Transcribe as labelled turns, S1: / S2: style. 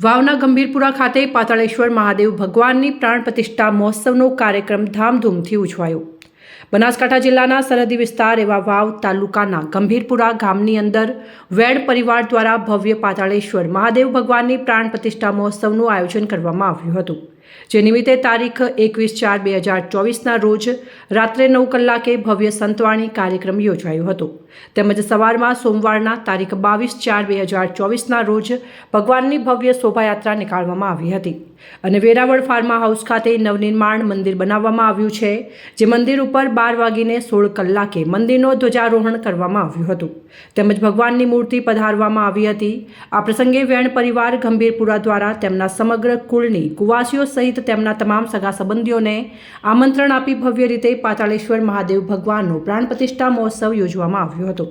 S1: વાવના ગંભીરપુરા ખાતે પાતાળેશ્વર મહાદેવ ભગવાનની પ્રાણ પ્રતિષ્ઠા મહોત્સવનો કાર્યક્રમ ધામધૂમથી ઉજવાયો. બનાસકાંઠા જિલ્લાના સરહદી વિસ્તાર એવા વાવ તાલુકાના ગંભીરપુરા ગામની અંદર વેડ પરિવાર દ્વારા ભવ્ય પાતાળેશ્વર મહાદેવ ભગવાનની પ્રાણ પ્રતિષ્ઠા મહોત્સવનું આયોજન કરવામાં આવ્યું હતું. જે નિમિત્તે તારીખ એકવીસ ચાર બે હજાર ચોવીસના રોજ રાત્રે નવ કલાકે ભવ્ય સંતવાણી કાર્યક્રમ યોજાયો હતો. તેમજ સવારમાં સોમવારના તારીખ બાવીસ ચાર બે હજાર ચોવીસના રોજ ભગવાનની ભવ્ય શોભાયાત્રા નીકાળવામાં આવી હતી. અને વેરાવળ ફાર્મા હાઉસ ખાતે નવનિર્માણ મંદિર બનાવવામાં આવ્યું છે, જે મંદિર ઉપર બાર વાગીને સોળ કલાકે મંદિરનો ધ્વજારોહણ કરવામાં આવ્યું હતું. તેમજ ભગવાનની મૂર્તિ પધારવામાં આવી હતી. આ પ્રસંગે વેણ પરિવાર ગંભીરપુરા દ્વારા તેમના સમગ્ર કુળની કુવાસીઓ સહિત તેમના તમામ સગા સંબંધીઓને આમંત્રણ આપી ભવ્ય રીતે પાતાળેશ્વર મહાદેવ ભગવાનનો પ્રાણ પ્રતિષ્ઠા મહોત્સવ યોજવામાં આવ્યો હતો.